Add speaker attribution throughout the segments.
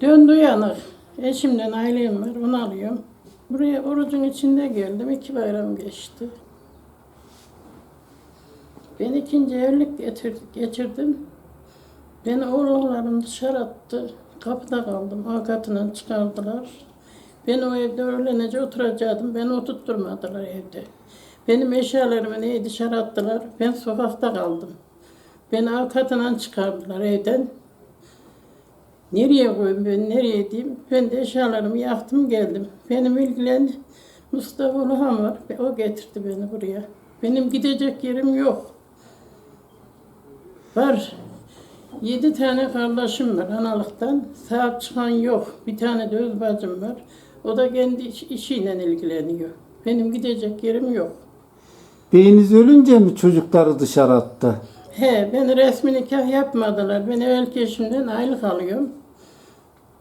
Speaker 1: Döndü yanık. Eşimden ailem var, onu alıyorum. Buraya orucun içinde geldim, iki bayram geçti. Ben ikinci evlilik getir- geçirdim. Beni oğullarım dışarı attı. Kapıda kaldım, avukatından çıkardılar. Ben o evde öğlenece oturacaktım, beni oturtturmadılar evde. Benim eşyalarımı neyi dışarı attılar, ben sokakta kaldım. Beni avukatından çıkardılar evden. Nereye koyayım ben, nereye diyeyim? Ben de eşyalarımı yaktım geldim. Benim ilgilen Mustafa Uluhan var. O getirdi beni buraya. Benim gidecek yerim yok. Var. Yedi tane kardeşim var analıktan. Sahip çıkan yok. Bir tane de öz bacım var. O da kendi iş- işiyle ilgileniyor. Benim gidecek yerim yok.
Speaker 2: Beyiniz ölünce mi çocukları dışarı attı?
Speaker 1: He, beni resmi nikah yapmadılar. Ben evvelki eşimden aylık alıyorum.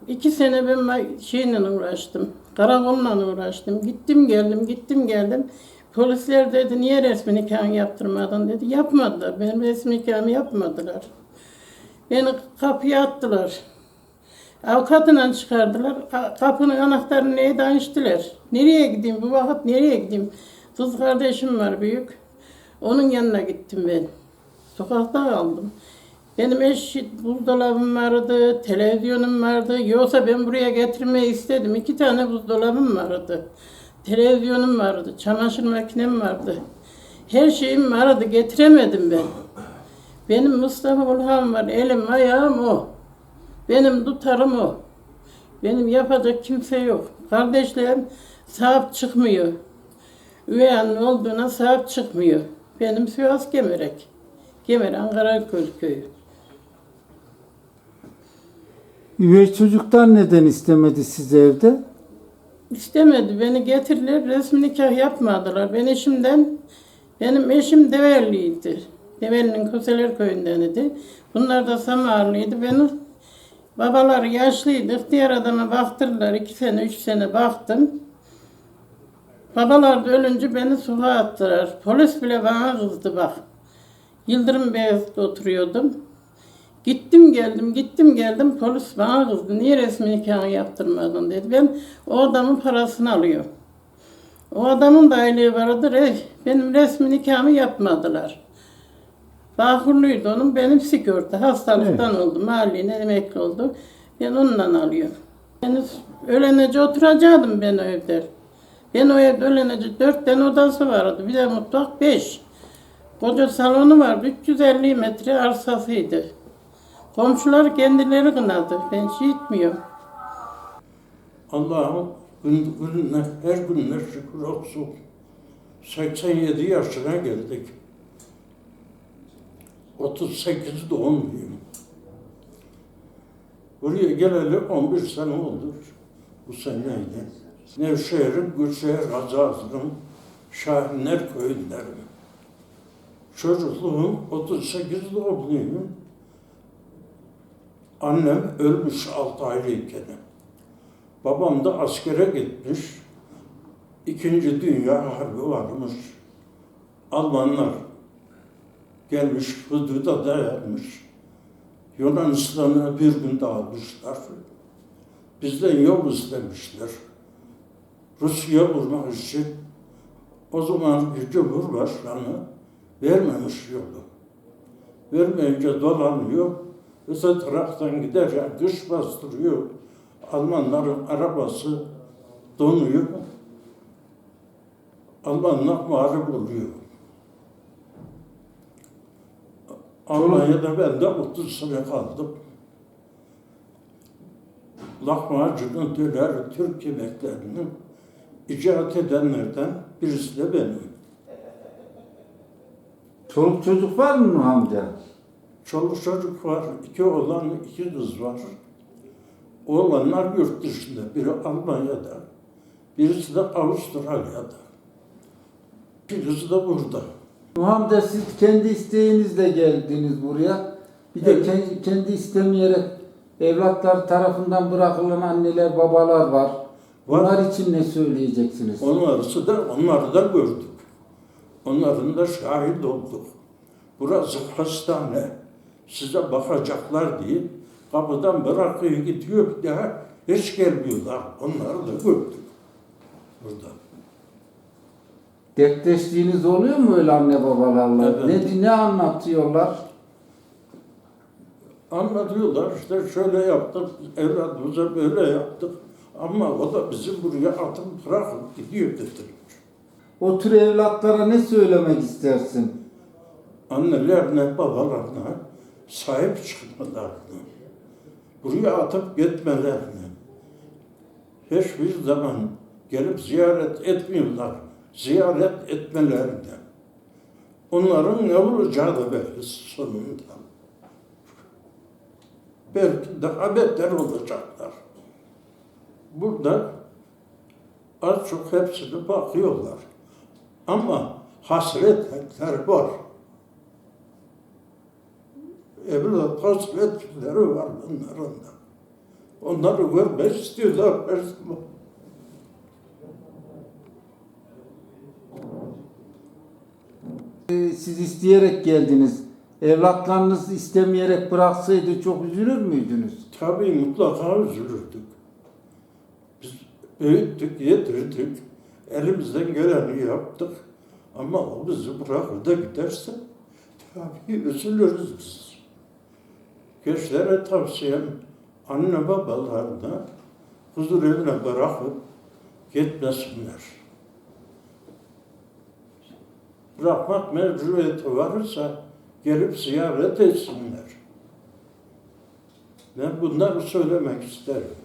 Speaker 1: İki sene ben şeyle uğraştım. Karakolla uğraştım. Gittim geldim, gittim geldim. Polisler dedi niye resmi nikahını yaptırmadın dedi. Yapmadılar. Benim resmi nikahımı yapmadılar. Beni kapıya attılar. Avukatla çıkardılar. Ka- Kapının anahtarını neye danıştılar. Nereye gideyim bu vakit nereye gideyim? Kız kardeşim var büyük. Onun yanına gittim ben. Sokakta kaldım. Benim eşit buzdolabım vardı, televizyonum vardı. Yoksa ben buraya getirmeyi istedim. İki tane buzdolabım vardı. Televizyonum vardı, çamaşır makinem vardı. Her şeyim vardı, getiremedim ben. Benim Mustafa Ulhan var, elim ayağım o. Benim tutarım o. Benim yapacak kimse yok. Kardeşlerim sahip çıkmıyor. Üvey anne olduğuna sahip çıkmıyor. Benim Sivas Gemerek. Gemer Ankara Köyü.
Speaker 2: Üvey çocuklar neden istemedi sizi evde?
Speaker 1: İstemedi beni getirdiler resmi nikah yapmadılar. Ben eşimden benim eşim Develli'ydi. Develi'nin Köseler köyünden idi. Bunlar da Samarlıydı. Beni babaları yaşlıydı. İhtiyar adama baktırdılar. iki sene, üç sene baktım. Babalar da ölünce beni sokağa attılar. Polis bile bana kızdı bak. Yıldırım Beyazıt'ta oturuyordum. Gittim geldim, gittim geldim. Polis bana kızdı. Niye resmi nikahını yaptırmadın dedi. Ben o adamın parasını alıyorum. O adamın da aylığı vardı. Benim resmi nikahımı yapmadılar. Bağkurluydu onun. Benim sigorta. Hastalıktan oldu. Mahalline emekli oldu. Ben ondan alıyorum. Ben ölenece oturacaktım ben o evde. Ben o evde ölenece dört tane odası vardı. Bir de mutfak beş. Koca salonu vardı. 350 metre arsasıydı. Komşular kendileri kınadı. Ben şey etmiyorum.
Speaker 3: Allah'ım gün, gününe, her gününe şükür olsun. 87 yaşına geldik. 38 doğumluyum. Buraya geleli 11 sene oldu. Bu seneydi. Nevşehir'in Gülşehir Hazası'nın Şahinler köyündenim. Çocukluğum 38 doğumluyum. Annem ölmüş 6 aylıyken. Babam da askere gitmiş. İkinci Dünya Harbi varmış. Almanlar gelmiş, hududa dayanmış. Yunanistan'a bir gün dağılmışlar. Bizden yol istemişler. Rusya vurmak için o zamanki Cumhurbaşkanı vermemiş yolu. Vermeyince dolanıyor. Öte taraftan giderken kış bastırıyor. Almanların arabası donuyor. Almanlar mağlup oluyor. Almanya'da ben de 30 sene kaldım. Lahmacunun döner Türk yemeklerini icat edenlerden birisi de benim.
Speaker 2: Çoluk çocuk var mı amca?
Speaker 3: Çoluk çocuk var, iki oğlan, iki kız var. Oğlanlar yurt dışında, biri Almanya'da, birisi de Avustralya'da. Birisi de burada.
Speaker 2: Nuh amca siz kendi isteğinizle geldiniz buraya. Bir de
Speaker 3: Evet.
Speaker 2: kendi, kendi istemeyerek evlatlar tarafından bırakılan anneler babalar var. Bunlar için ne söyleyeceksiniz?
Speaker 3: Onları da, onları da gördük. Onların da şahit olduk. Burası hastane. Size bakacaklar diye Kapıdan bırakıyor gidiyor bir daha hiç gelmiyorlar. Onları da gördük burada.
Speaker 2: Dertleştiğiniz oluyor mu öyle anne babalarla?
Speaker 3: Evet.
Speaker 2: Ne, ne anlatıyorlar?
Speaker 3: Anlatıyorlar işte şöyle yaptık, evladımıza böyle yaptık. Ama o da bizi buraya atıp bırakıp gidiyor dediler.
Speaker 2: O tür evlatlara ne söylemek istersin?
Speaker 3: Annelerine, babalarına sahip çıkmalarını, buraya atıp gitmelerini, hiçbir zaman gelip ziyaret etmiyorlar, ziyaret etmelerini. Onların ne olacağı da belli sonunda. Belki daha beter olacaklar. Burada az çok hepsini bakıyorlar. Ama hasretler var. Evlat hasretleri var bunların da. Onları görmek istiyorlar her zaman.
Speaker 2: Ee, Siz isteyerek geldiniz. Evlatlarınız istemeyerek bıraksaydı çok üzülür müydünüz?
Speaker 3: Tabii mutlaka üzülürdük. Biz büyüttük, yedirdik, elimizden geleni yaptık. Ama o bizi bırakır da giderse tabii üzülürüz biz. Gençlere tavsiyem anne babalarına huzur evine bırakıp gitmesinler. Bırakmak mecburiyeti varsa gelip ziyaret etsinler. Ben bunları söylemek isterim.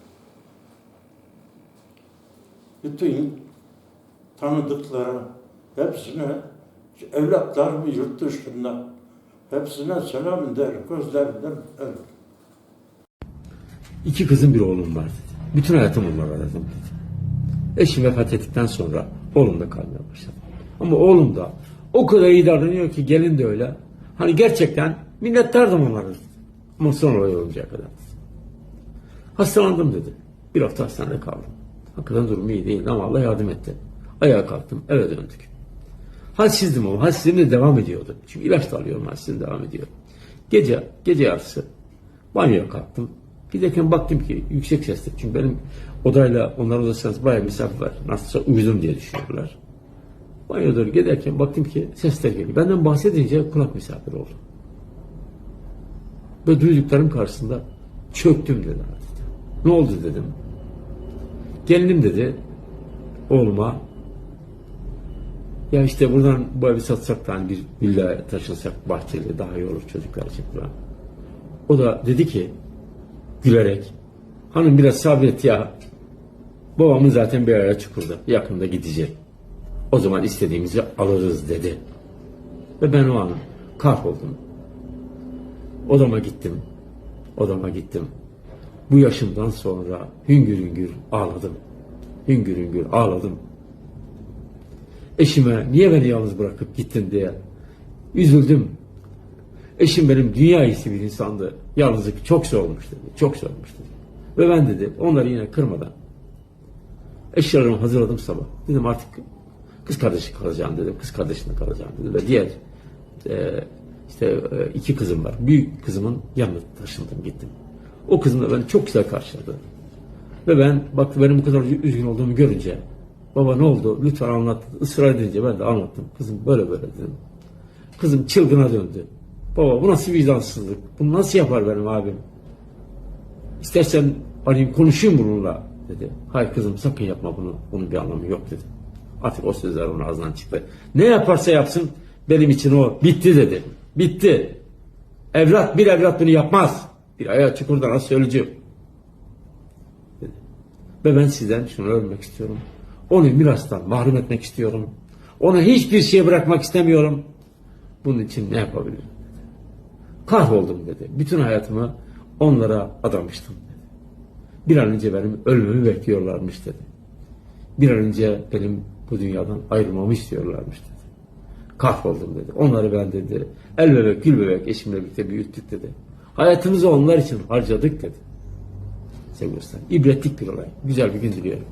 Speaker 3: Bütün tanıdıklara, hepsine, evlatlarımı yurt dışında, hepsine selam eder, gözlerinden öperim.
Speaker 4: İki kızım bir oğlum var dedi. Bütün hayatım onlara aradım dedi. Eşim vefat ettikten sonra oğlum da kalmaya başladı. Ama oğlum da o kadar iyi davranıyor ki gelin de öyle. Hani gerçekten minnettardım onlara. dedi. Ama sonra öyle olacağı kadar. Hastalandım dedi. Bir hafta hastanede kaldım. Hakikaten durumu iyi değildi ama Allah yardım etti. Ayağa kalktım eve döndük. Halsizdim ama halsizliğim de devam ediyordu. Çünkü ilaç da alıyorum halsizliğim devam ediyor. Gece, gece yarısı banyoya kalktım. Giderken baktım ki yüksek sesli. Çünkü benim odayla onların odasında bayağı misafir var. Nasılsa uyudum diye düşünüyorlar. Banyoya doğru giderken baktım ki sesler geliyor. Benden bahsedince kulak misafir oldu. Ve duyduklarım karşısında çöktüm dedi. Ne oldu dedim. Gelinim dedi oğluma ya işte buradan bu evi satsak da hani bir villaya taşınsak bahçeli daha iyi olur çocuklar için falan. O da dedi ki gülerek hanım biraz sabret ya babamın zaten bir ara çukurda yakında gidecek. O zaman istediğimizi alırız dedi. Ve ben o an kahroldum. Odama gittim. Odama gittim. Bu yaşımdan sonra hüngür hüngür ağladım. Hüngür hüngür ağladım. Eşime niye beni yalnız bırakıp gittin diye üzüldüm. Eşim benim dünya iyisi bir insandı. Yalnızlık çok zormuş dedi. Çok zormuş dedi. Ve ben dedi onları yine kırmadan eşyalarımı hazırladım sabah. Dedim artık kız kardeşi kalacağım dedim. Kız kardeşimle kalacağım dedim. Ve diğer e, işte e, iki kızım var. Büyük kızımın yanına taşındım gittim. O kızım da beni çok güzel karşıladı. Ve ben baktı benim bu kadar üzgün olduğumu görünce baba ne oldu lütfen anlat ısrar edince ben de anlattım. Kızım böyle böyle dedim. Kızım çılgına döndü. Baba bu nasıl vicdansızlık? Bunu nasıl yapar benim abim? İstersen arayayım konuşayım bununla dedi. Hayır kızım sakın yapma bunu. Bunun bir anlamı yok dedi. Artık o sözler onun ağzından çıktı. Ne yaparsa yapsın benim için o bitti dedi. Bitti. Evlat bir evlat bunu yapmaz. Bir ayağı çukurda nasıl söyleyeceğim? Dedi. Ve ben sizden şunu öğrenmek istiyorum. Onu mirastan mahrum etmek istiyorum. Ona hiçbir şey bırakmak istemiyorum. Bunun için ne yapabilirim? Kahroldum dedi. Bütün hayatımı onlara adamıştım. Bir an önce benim ölümümü bekliyorlarmış dedi. Bir an önce benim bu dünyadan ayrılmamı istiyorlarmış dedi. Kahroldum dedi. Onları ben dedi. El bebek gül bebek eşimle birlikte büyüttük dedi. Hayatımızı onlar için harcadık dedi. Sevgili ibretlik bir olay. Güzel bir gün diliyorum.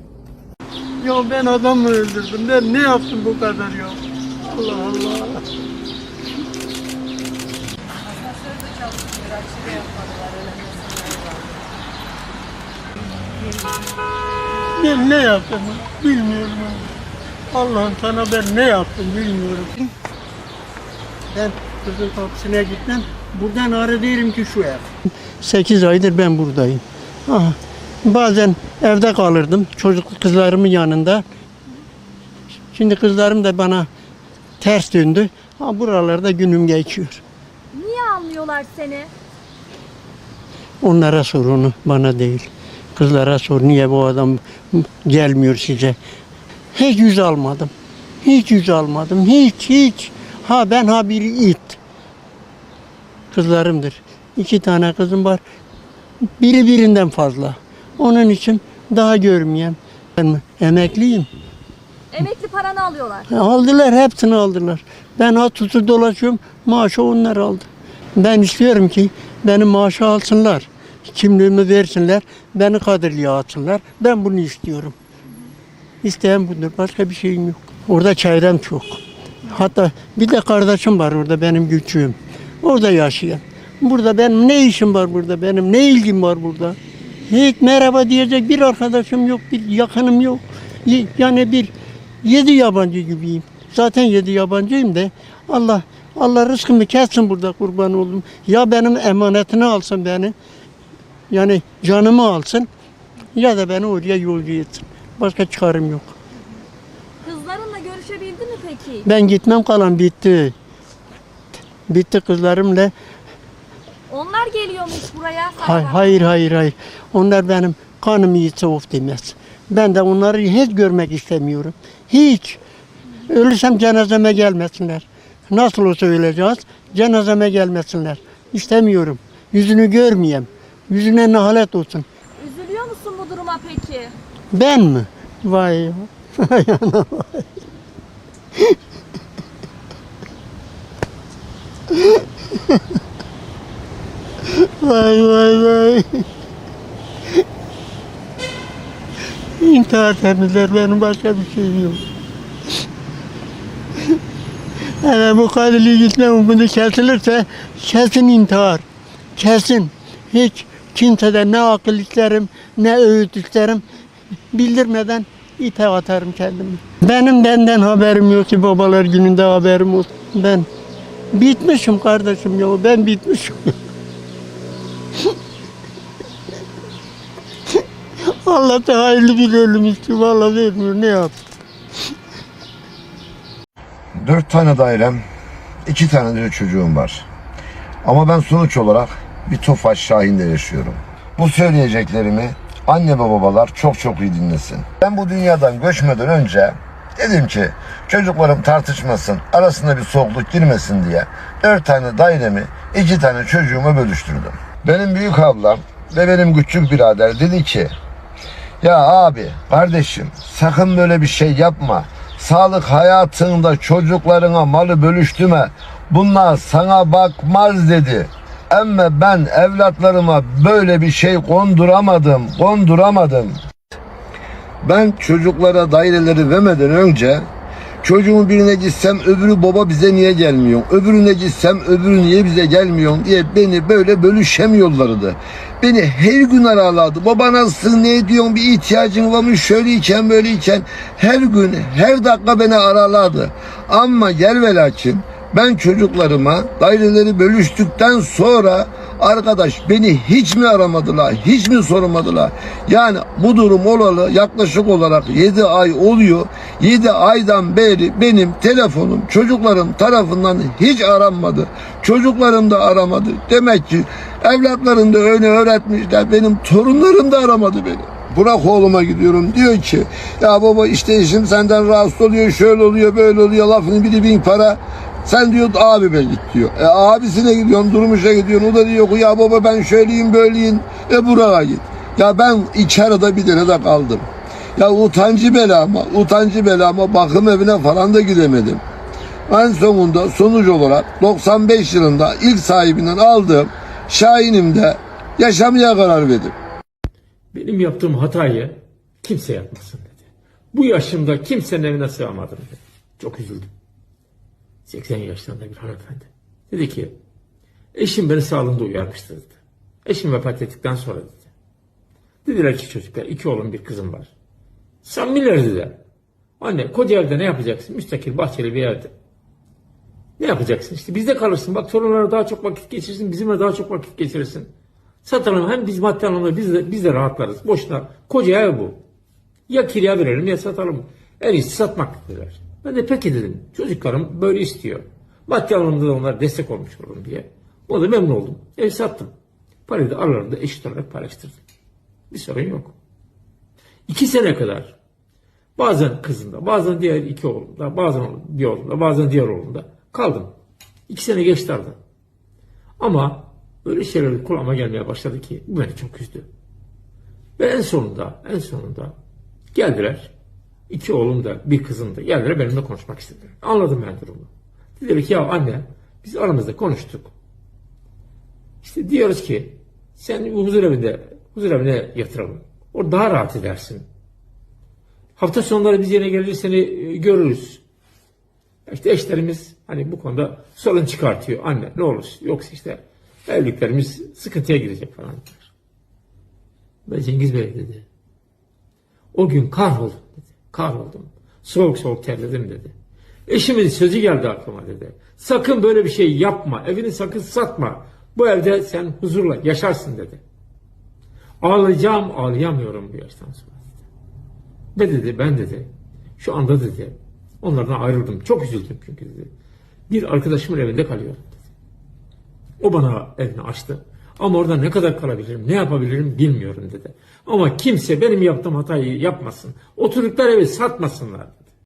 Speaker 5: Ya ben adam mı öldürdüm? Ben ne yaptım bu kadar ya? Allah Allah. Ben ne yaptım bilmiyorum. Allah'ım sana ben ne yaptım bilmiyorum. Ben kızın kapısına gitmem. Buradan ara derim ki şu ev. 8 aydır ben buradayım. Aha. Bazen evde kalırdım çocuk kızlarımın yanında. Şimdi kızlarım da bana ters döndü. Ha buralarda günüm geçiyor.
Speaker 6: Niye almıyorlar seni?
Speaker 5: Onlara sor onu, bana değil. Kızlara sor, niye bu adam gelmiyor size? Hiç yüz almadım. Hiç yüz almadım. Hiç, hiç. Ha ben ha bir it. Kızlarımdır. İki tane kızım var. Biri birinden fazla. Onun için daha görmeyeyim. Ben emekliyim.
Speaker 6: Emekli paranı alıyorlar.
Speaker 5: Aldılar, hepsini aldılar. Ben ha tutu dolaşıyorum, maaşı onlar aldı. Ben istiyorum ki benim maaşı alsınlar. Kimliğimi versinler, beni kadırlığa atsınlar. Ben bunu istiyorum. İsteyen budur, başka bir şeyim yok. Orada çayrem çok. Hatta bir de kardeşim var orada benim küçüğüm. Orada yaşayan. Burada benim ne işim var burada, benim ne ilgim var burada? Hiç merhaba diyecek bir arkadaşım yok, bir yakınım yok. Yani bir yedi yabancı gibiyim. Zaten yedi yabancıyım da Allah Allah rızkımı kessin burada kurban oldum. Ya benim emanetini alsın beni. Yani canımı alsın ya da beni oraya yolcu etsin. Başka çıkarım yok.
Speaker 6: Kızlarınla görüşebildi mi peki?
Speaker 5: Ben gitmem kalan bitti. Bitti kızlarımla.
Speaker 6: Onlar geliyormuş buraya.
Speaker 5: Hay, hayır hayır hayır. Onlar benim kanım yiğitse of demez. Ben de onları hiç görmek istemiyorum. Hiç. Ölürsem cenazeme gelmesinler. Nasıl olsa öleceğiz, cenazeme gelmesinler. İstemiyorum. Yüzünü görmeyeyim. Yüzüne nahalet olsun.
Speaker 6: Üzülüyor musun bu duruma peki?
Speaker 5: Ben mi? Vay. Vay anam vay. Vay vay vay. İntihar temizler benim başka bir şeyim yok. Evet bu kadili gitme umunu kesilirse kesin intihar. Kesin. Hiç kimseden ne akıl isterim ne öğüt isterim bildirmeden ite atarım kendimi. Benim benden haberim yok ki babalar gününde haberim olsun. Ben bitmişim kardeşim ya ben bitmişim. Allah da hayırlı bir ölüm istiyor. Valla vermiyor ne yap?
Speaker 7: Dört tane dairem, iki tane de çocuğum var. Ama ben sonuç olarak bir Tofaş Şahin'de yaşıyorum. Bu söyleyeceklerimi anne ve babalar çok çok iyi dinlesin. Ben bu dünyadan göçmeden önce dedim ki çocuklarım tartışmasın, arasında bir soğukluk girmesin diye dört tane dairemi iki tane çocuğuma bölüştürdüm. Benim büyük ablam ve benim küçük birader dedi ki ya abi, kardeşim sakın böyle bir şey yapma. Sağlık hayatında çocuklarına malı bölüştürme. Bunlar sana bakmaz dedi. Ama ben evlatlarıma böyle bir şey konduramadım, konduramadım. Ben çocuklara daireleri vermeden önce çocuğun birine gitsem öbürü baba bize niye gelmiyor? Öbürüne gitsem öbürü niye bize gelmiyor diye beni böyle bölüşemiyorlardı. Beni her gün ararlardı. Baba nasılsın, ne diyorsun, bir ihtiyacın var mı, şöyleyken böyleyken. Her gün, her dakika beni ararlardı. Ama gel ve lakin ben çocuklarıma daireleri bölüştükten sonra arkadaş beni hiç mi aramadılar, hiç mi sormadılar? Yani bu durum olalı yaklaşık olarak 7 ay oluyor. 7 aydan beri benim telefonum çocuklarım tarafından hiç aranmadı. Çocuklarım da aramadı. Demek ki evlatlarım da öyle öğretmişler. Benim torunlarım da aramadı beni. Burak oğluma gidiyorum diyor ki ya baba işte eşim senden rahatsız oluyor şöyle oluyor böyle oluyor lafını biri bin para sen diyor abime git diyor. E abisine gidiyorsun durmuşa gidiyorsun o da diyor ki ya baba ben şöyleyim böyleyim e Burak'a git. Ya ben arada bir tane de kaldım. Ya utancı belama utancı belama bakım evine falan da gidemedim. En sonunda sonuç olarak 95 yılında ilk sahibinden aldığım Şahin'imde yaşamaya karar verdim.
Speaker 4: Benim yaptığım hatayı kimse yapmasın dedi. Bu yaşımda kimsenin evine sığamadım dedi. Çok üzüldüm. 80 yaşlarında bir hanımefendi. Dedi ki eşim beni sağlığında uyarmıştı dedi. Eşim vefat ettikten sonra dedi. Dediler ki çocuklar iki oğlum bir kızım var. Samimiler dediler. Anne koca evde ne yapacaksın? Müstakil bahçeli bir evde. Ne yapacaksın işte bizde kalırsın. Bak torunlara daha çok vakit geçirsin. Bizimle daha çok vakit geçirirsin. Satalım hem biz maddi anlamda biz de, biz de rahatlarız. Boşuna koca ev bu. Ya kiraya verelim ya satalım. En iyisi satmak dediler. Ben de peki dedim. Çocuklarım böyle istiyor. Maddi anlamda da onlara destek olmuş olurum diye. O da memnun oldum. Ev sattım. Parayı da aralarında eşit olarak paylaştırdım. Bir sorun yok. İki sene kadar bazen kızında, bazen diğer iki oğlumda, bazen bir oğlumda, bazen diğer oğlumda kaldım. İki sene geçti aradan. Ama öyle şeyler kulağıma gelmeye başladı ki bu beni çok üzdü. Ve en sonunda, en sonunda geldiler. İki oğlum da bir kızım da geldiler benimle konuşmak istediler. Anladım ben durumu. Dediler ki ya anne biz aramızda konuştuk. İşte diyoruz ki sen huzur evinde, huzur evine yatıralım. Orada daha rahat edersin. Hafta sonları biz yine gelir seni e, görürüz. İşte eşlerimiz hani bu konuda sorun çıkartıyor. Anne ne olur yoksa işte evliliklerimiz sıkıntıya girecek falan. Ben Cengiz Bey dedi. O gün kahroldum dedi. Kahroldum. Soğuk soğuk terledim dedi. Eşimin sözü geldi aklıma dedi. Sakın böyle bir şey yapma. Evini sakın satma. Bu evde sen huzurla yaşarsın dedi. Ağlayacağım ağlayamıyorum bu yaştan sonra. Ve dedi ben dedi şu anda dedi onlardan ayrıldım. Çok üzüldüm çünkü dedi. Bir arkadaşımın evinde kalıyorum dedi. O bana evini açtı. Ama orada ne kadar kalabilirim, ne yapabilirim bilmiyorum dedi. Ama kimse benim yaptığım hatayı yapmasın. Oturdukları evi satmasınlar.